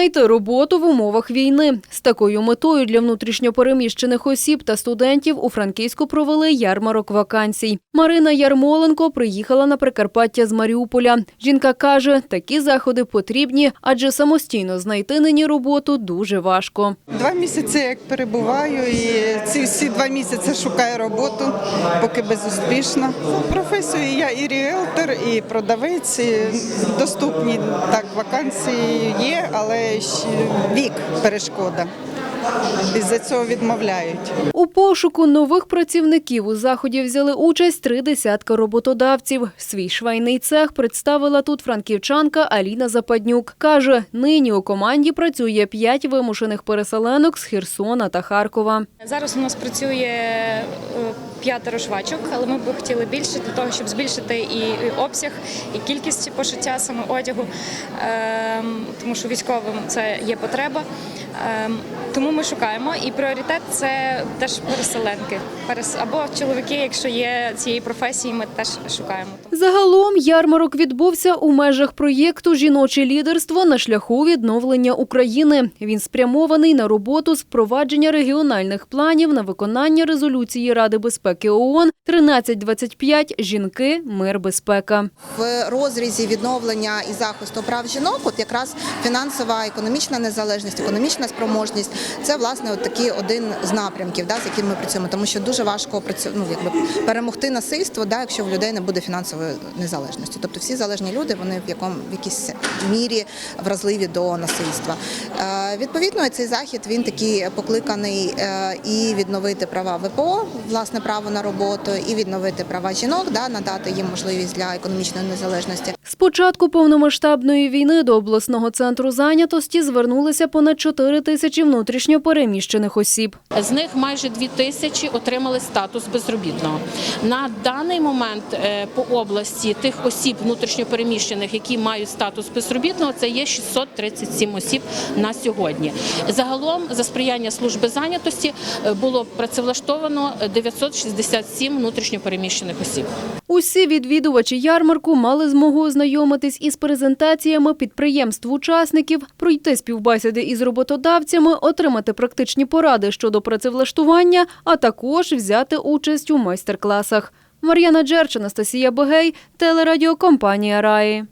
Знайти роботу в умовах війни з такою метою для внутрішньопереміщених осіб та студентів у Франківську провели ярмарок вакансій. Марина Ярмоленко приїхала на Прикарпаття з Маріуполя. Жінка каже, такі заходи потрібні, адже самостійно знайти нині роботу дуже важко. Два місяці як перебуваю, і ці всі два місяці шукаю роботу, поки безуспішно. Професію я і ріелтор, і продавець. і Доступні так вакансії є, але ще вік перешкода. Із-за цього відмовляють. У пошуку нових працівників у заході взяли участь три десятка роботодавців. Свій швейний цех представила тут франківчанка Аліна Западнюк. Каже, нині у команді працює п'ять вимушених переселенок з Херсона та Харкова. Зараз у нас працює п'ятеро швачок, але ми б хотіли більше для того, щоб збільшити і обсяг, і кількість пошиття саме одягу, Ем, тому що військовим це є потреба. Ем, Тому ми шукаємо. І пріоритет це теж переселенки. Перес- Або чоловіки, якщо є цієї професії, ми теж шукаємо. Загалом ярмарок відбувся у межах проєкту Жіноче лідерство на шляху відновлення України. Він спрямований на роботу з впровадження регіональних планів на виконання резолюції Ради безпеки ООН 1325 Жінки, мир, безпека. в розрізі відновлення і захисту прав жінок, от якраз фінансова економічна незалежність, економічна спроможність це власне от такий один з напрямків, да, з яким ми працюємо, тому що дуже важко ну, якби перемогти насильство, да, якщо в людей не буде фінансової незалежності. Тобто всі залежні люди вони в якому в якійсь мірі вразливі до насильства. Е, відповідно, цей захід він такий покликаний е, і відновити права ВПО, власне право на роботу, і відновити права жінок, да, надати їм можливість для економічної незалежності. З початку повномасштабної війни до обласного центру зайнятості звернулися понад 4 тисячі внутрішньо переміщених осіб. З них майже дві тисячі отримали статус безробітного. На даний момент е, по області тих осіб внутрішньопереміщених, які мають статус безробітного, це є 637 осіб на сьогодні. Загалом за сприяння служби зайнятості е, було працевлаштовано 967 внутрішньопереміщених осіб. Усі відвідувачі ярмарку мали змогу ознайомитись із презентаціями підприємств-учасників, пройти співбесіди із роботодавцями, отримати практичні поради щодо працевлаштування, а також взяти участь у майстер-класах. Мар'яна Джерч, Анастасія Богей, телерадіокомпанія Раї.